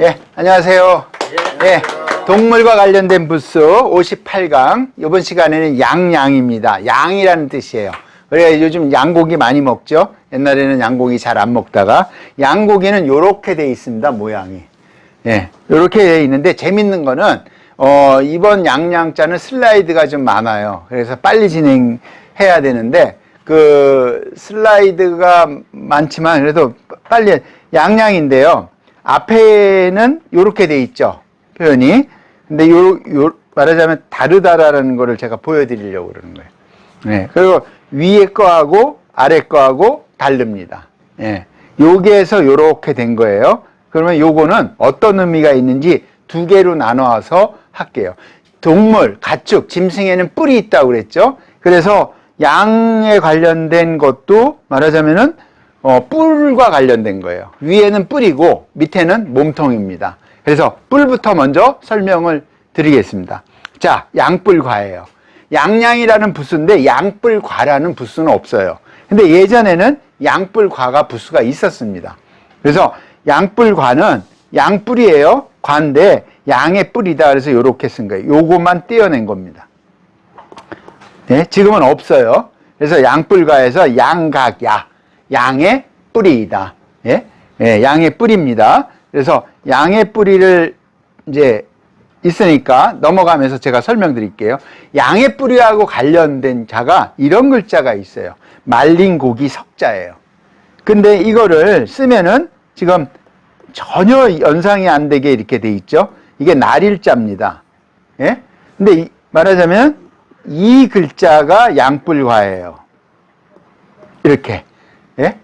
예, 안녕하세요. 예, 동물과 관련된 부스 58강. 이번 시간에는 양양입니다. 양이라는 뜻이에요. 우리가 요즘 양고기 많이 먹죠? 옛날에는 양고기 잘 안 먹다가 양고기는 요렇게 돼 있습니다. 모양이. 예, 요렇게 돼 있는데 재밌는 거는 어, 이번 양양자는 슬라이드가 좀 많아요. 그래서 빨리 진행해야 되는데 그 슬라이드가 많지만 그래도 빨리 양양인데요. 앞에는 요렇게 돼 있죠. 표현이. 근데 요, 요 말하자면 다르다라는 거를 제가 보여드리려고 그러는 거예요. 네. 그리고 위에 거하고 아래 거하고 다릅니다. 예. 여기에서 요렇게 된 거예요. 그러면 요거는 어떤 의미가 있는지 두 개로 나눠서 할게요. 동물, 가축, 짐승에는 뿔이 있다고 그랬죠. 그래서 양에 관련된 것도 말하자면은 어, 뿔과 관련된 거예요. 위에는 뿔이고 밑에는 몸통입니다. 그래서 뿔부터 먼저 설명을 드리겠습니다. 자, 양뿔과예요. 양양이라는 부수인데 양뿔과라는 부수는 없어요. 근데 예전에는 양뿔과가 부수가 있었습니다. 그래서 양뿔과는 양뿔이에요. 과인데 양의 뿔이다. 그래서 이렇게 쓴 거예요. 요것만 떼어낸 겁니다. 네, 지금은 없어요. 그래서 양뿔과에서 양각야, 양의 뿌리이다. 예? 예, 양의 뿌리입니다. 그래서 양의 뿌리를 이제 있으니까 넘어가면서 제가 설명드릴게요. 양의 뿌리하고 관련된 자가 이런 글자가 있어요. 말린 고기 석자예요. 근데 이거를 쓰면은 지금 전혀 연상이 안 되게 이렇게 돼 있죠. 이게 날일자입니다. 예? 근데 이- 말하자면 이 글자가 양뿔과예요. 이렇게. 예?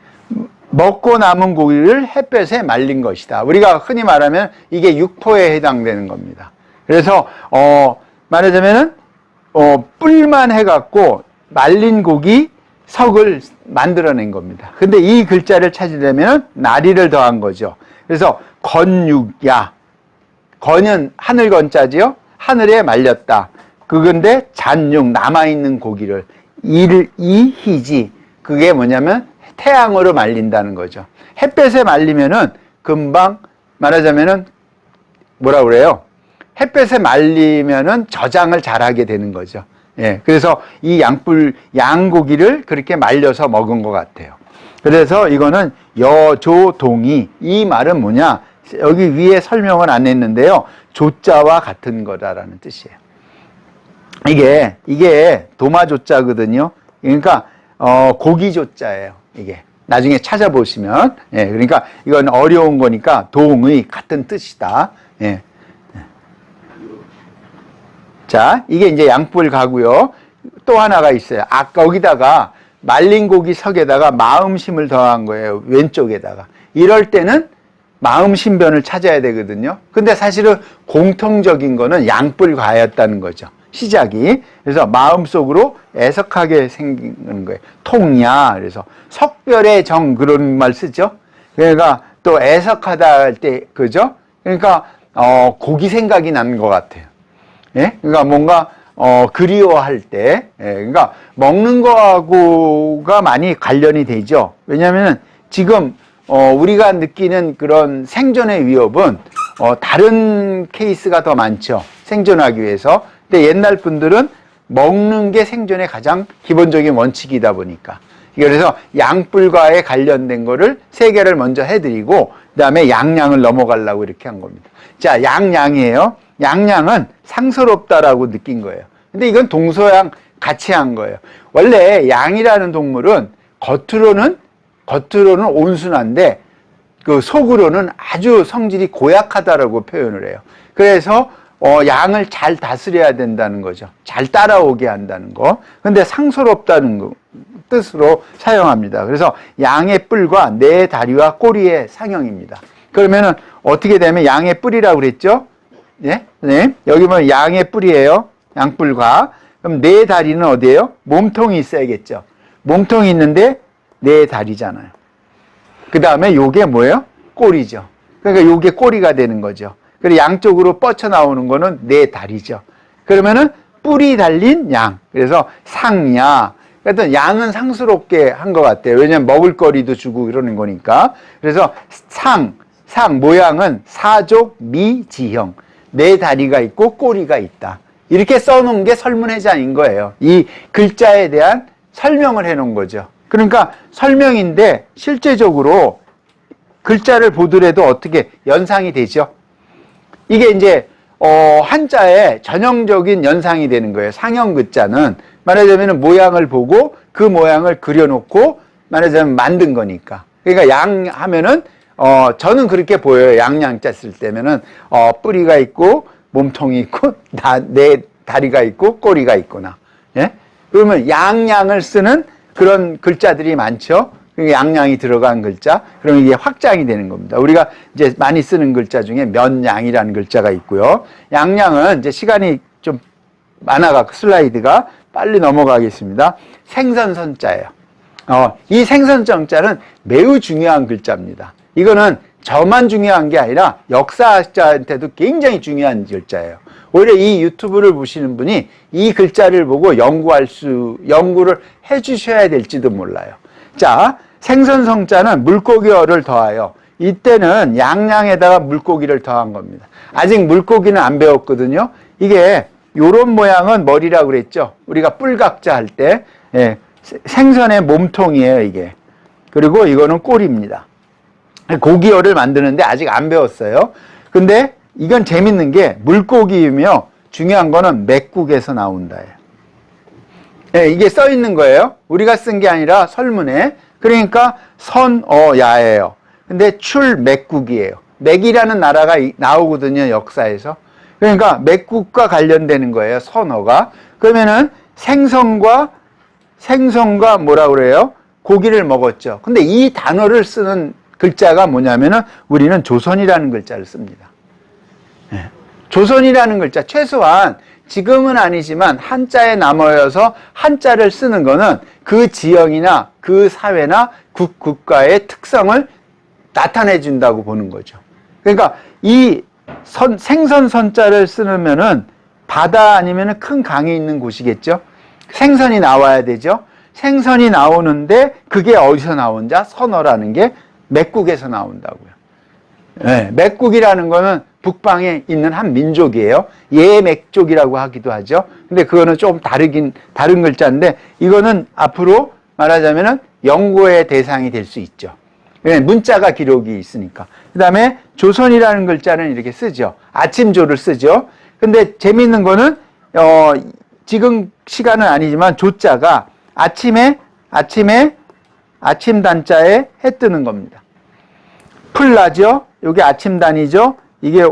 먹고 남은 고기를 햇볕에 말린 것이다. 우리가 흔히 말하면 이게 육포에 해당되는 겁니다. 그래서 어 말하자면은 어 뿔만 해갖고 말린 고기 석을 만들어낸 겁니다. 근데 이 글자를 찾으려면 나리를 더한 거죠. 그래서 건육야 건은 하늘 건자지요. 하늘에 말렸다. 그건데 잔육 남아있는 고기를 일 이희지 그게 뭐냐면 태양으로 말린다는 거죠. 햇볕에 말리면은 금방 말하자면은 뭐라 그래요? 햇볕에 말리면은 저장을 잘하게 되는 거죠. 예. 그래서 이 양뿔 양고기를 그렇게 말려서 먹은 것 같아요. 그래서 이거는 여조동이 이 말은 뭐냐? 여기 위에 설명을 안 했는데요. 조자와 같은 거다라는 뜻이에요. 이게 이게 도마조자거든요. 그러니까 어, 고기조자예요. 이게 나중에 찾아보시면 예, 그러니까 이건 어려운 거니까 동의 같은 뜻이다. 예. 자, 이게 이제 양뿔 가고요. 또 하나가 있어요. 아까 여기다가 말린 고기 석에다가 마음심을 더한 거예요. 왼쪽에다가. 이럴 때는 마음 신변을 찾아야 되거든요. 근데 사실은 공통적인 거는 양뿔 과였다는 거죠. 시작이. 그래서 마음속으로 애석하게 생기는 거예요. 통야. 그래서 석별의 정 그런 말 쓰죠. 그러니까 또 애석하다 할 때 그죠? 그러니까 어 고기 생각이 난것 같아요. 예? 그러니까 뭔가 어 그리워할 때, 예, 그러니까 먹는 거하고가 많이 관련이 되죠. 왜냐하면 지금 어 우리가 느끼는 그런 생존의 위협은 어 다른 케이스가 더 많죠. 생존하기 위해서. 근데 옛날 분들은 먹는 게 생존의 가장 기본적인 원칙이다 보니까. 그래서 양뿔과에 관련된 거를 세 개를 먼저 해드리고 그 다음에 양양을 넘어가려고 이렇게 한 겁니다. 자, 양양이에요. 양양은 상스럽다라고 느낀 거예요. 근데 이건 동서양 같이 한 거예요. 원래 양이라는 동물은 겉으로는 겉으로는 온순한데 그 속으로는 아주 성질이 고약하다라고 표현을 해요. 그래서 어, 양을 잘 다스려야 된다는 거죠. 잘 따라오게 한다는 거. 근데 상스럽다는 거, 뜻으로 사용합니다. 그래서 양의 뿔과 네 다리와 꼬리의 상형입니다. 그러면은 어떻게 되면 양의 뿔이라고 그랬죠? 예? 네. 여기 보면 양의 뿔이에요. 양뿔과. 그럼 네 다리는 어디예요? 몸통이 있어야겠죠. 몸통이 있는데 네 다리잖아요. 그 다음에 요게 뭐예요? 꼬리죠. 그러니까 요게 꼬리가 되는 거죠. 그리고 양쪽으로 뻗쳐 나오는 거는 네 다리죠. 그러면은 뿔이 달린 양. 그래서 상야. 하여튼 양은 상스럽게 한 것 같아요. 왜냐면 먹을 거리도 주고 이러는 거니까. 그래서 상, 상 모양은 사족 미지형 네 다리가 있고 꼬리가 있다. 이렇게 써놓은 게 설문회자인 거예요. 이 글자에 대한 설명을 해놓은 거죠. 그러니까 설명인데 실제적으로 글자를 보더라도 어떻게 연상이 되죠? 이게 이제 어, 한자의 전형적인 연상이 되는 거예요. 상형 글자는 말하자면 모양을 보고 그 모양을 그려놓고 말하자면 만든 거니까. 그러니까 양 하면은 어, 저는 그렇게 보여요. 양양자 쓸 때면은 어, 뿌리가 있고 몸통이 있고 다, 네 다리가 있고 꼬리가 있구나. 예? 그러면 양양을 쓰는 그런 글자들이 많죠. 그게 양양이 들어간 글자. 그럼 이게 확장이 되는 겁니다. 우리가 이제 많이 쓰는 글자 중에 면양이라는 글자가 있고요. 양양은 이제 시간이 좀 많아갖고 슬라이드가 빨리 넘어가겠습니다. 생선선자예요. 어, 이 생선정자는 매우 중요한 글자입니다. 이거는 저만 중요한 게 아니라 역사학자한테도 굉장히 중요한 글자예요. 오히려 이 유튜브를 보시는 분이 이 글자를 보고 연구할 수, 연구를 해 주셔야 될지도 몰라요. 자, 생선성자는 물고기어를 더하여 이때는 양양에다가 물고기를 더한 겁니다. 아직 물고기는 안 배웠거든요. 이게 요런 모양은 머리라고 그랬죠. 우리가 뿔각자 할 때, 예, 생선의 몸통이에요, 이게. 그리고 이거는 꼬리입니다. 고기어를 만드는데 아직 안 배웠어요. 근데 이건 재밌는 게 물고기이며 중요한 거는 맥국에서 나온다예요. 예, 이게 써 있는 거예요. 우리가 쓴 게 아니라 설문에. 그러니까 선어야예요. 근데 출맥국이에요. 맥이라는 나라가 이- 나오거든요, 역사에서. 그러니까 맥국과 관련되는 거예요, 선어가. 그러면은 생선과 생선과 뭐라 그래요? 고기를 먹었죠. 근데 이 단어를 쓰는 글자가 뭐냐면은 우리는 조선이라는 글자를 씁니다. 예. 조선이라는 글자 최소한 지금은 아니지만 한자에 남아여서 한자를 쓰는 거는 그 지역이나 그 사회나 국, 국가의 특성을 나타내 준다고 보는 거죠. 그러니까 이 선, 생선 선자를 쓰면은 바다 아니면 큰 강이 있는 곳이겠죠. 생선이 나와야 되죠. 생선이 나오는데 그게 어디서 나온자? 선어라는 게 맥국에서 나온다고요. 네, 맥국이라는 거는 북방에 있는 한 민족이에요. 예맥족이라고 하기도 하죠. 근데 그거는 좀 다르긴, 다른 글자인데, 이거는 앞으로 말하자면은 연구의 대상이 될 수 있죠. 네, 문자가 기록이 있으니까. 그 다음에 조선이라는 글자는 이렇게 쓰죠. 아침조를 쓰죠. 근데 재미있는 거는, 어, 지금 시간은 아니지만 조자가 아침에, 아침에, 아침 단자에 해 뜨는 겁니다. 풀 나죠? 여기 아침 단이죠? 이게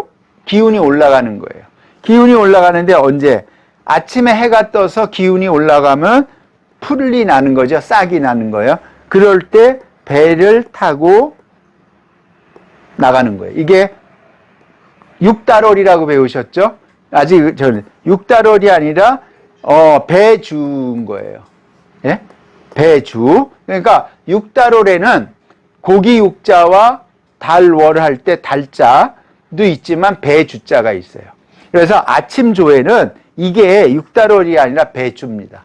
기운이 올라가는 거예요. 기운이 올라가는데 언제? 아침에 해가 떠서 기운이 올라가면 풀이 나는 거죠. 싹이 나는 거예요. 그럴 때 배를 타고 나가는 거예요. 이게 육달월이라고 배우셨죠? 아직 저는 육달월이 아니라 어, 배주인 거예요. 예? 배주. 그러니까 육달월에는 고기 육자와 달월 할 때 달자도 있지만 배주자가 있어요. 그래서 아침 조에는 이게 육달월이 아니라 배주입니다.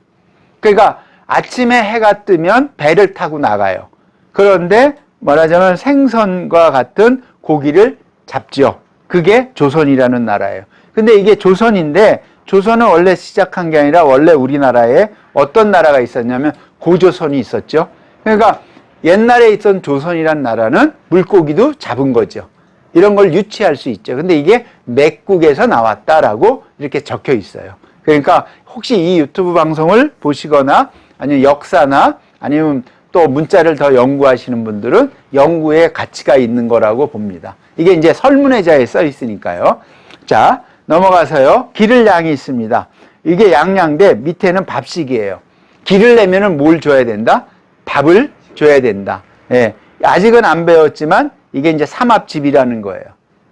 그러니까 아침에 해가 뜨면 배를 타고 나가요. 그런데 말하자면 생선과 같은 고기를 잡죠. 그게 조선이라는 나라예요. 근데 이게 조선인데 조선은 원래 시작한 게 아니라 원래 우리나라에 어떤 나라가 있었냐면 고조선이 있었죠. 그러니까 옛날에 있던 조선이란 나라는 물고기도 잡은 거죠. 이런 걸 유치할 수 있죠. 근데 이게 맥국에서 나왔다라고 이렇게 적혀 있어요. 그러니까 혹시 이 유튜브 방송을 보시거나 아니면 역사나 아니면 또 문자를 더 연구하시는 분들은 연구에 가치가 있는 거라고 봅니다. 이게 이제 설문회자에 써 있으니까요. 자, 넘어가서요. 기를 양이 있습니다. 이게 양양대 밑에는 밥식이에요. 기를 내면은 뭘 줘야 된다? 밥을 줘야 된다. 예. 아직은 안 배웠지만 이게 이제 삼합집이라는 거예요.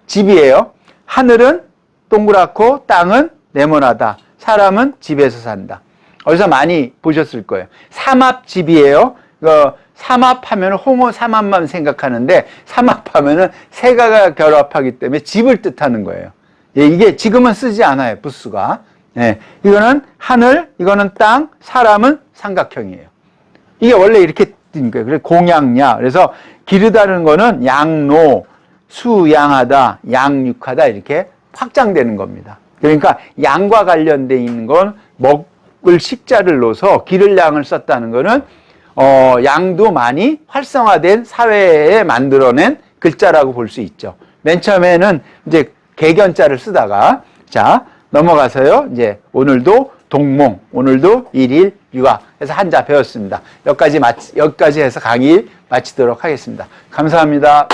집이에요. 하늘은 동그랗고 땅은 네모나다. 사람은 집에서 산다. 어디서 많이 보셨을 거예요. 삼합집이에요. 그 삼합하면 호모 삼합만 생각하는데 삼합하면은 세가가 결합하기 때문에 집을 뜻하는 거예요. 예, 이게 지금은 쓰지 않아요. 부수가. 예, 이거는 하늘, 이거는 땅, 사람은 삼각형이에요. 이게 원래 이렇게 뜬 거예요. 그래서 공양야. 그래서 기르다는 거는 양로, 수양하다, 양육하다 이렇게 확장되는 겁니다. 그러니까 양과 관련돼 있는 건 먹을 식자를 넣어서 기를 양을 썼다는 거는 어, 양도 많이 활성화된 사회에 만들어낸 글자라고 볼 수 있죠. 맨 처음에는 이제 개견자를 쓰다가 자 넘어가서요. 이제 오늘도 동몽, 오늘도 일일 유아 해서 한자 배웠습니다. 여기까지 마치, 여기까지 해서 강의 마치도록 하겠습니다. 감사합니다.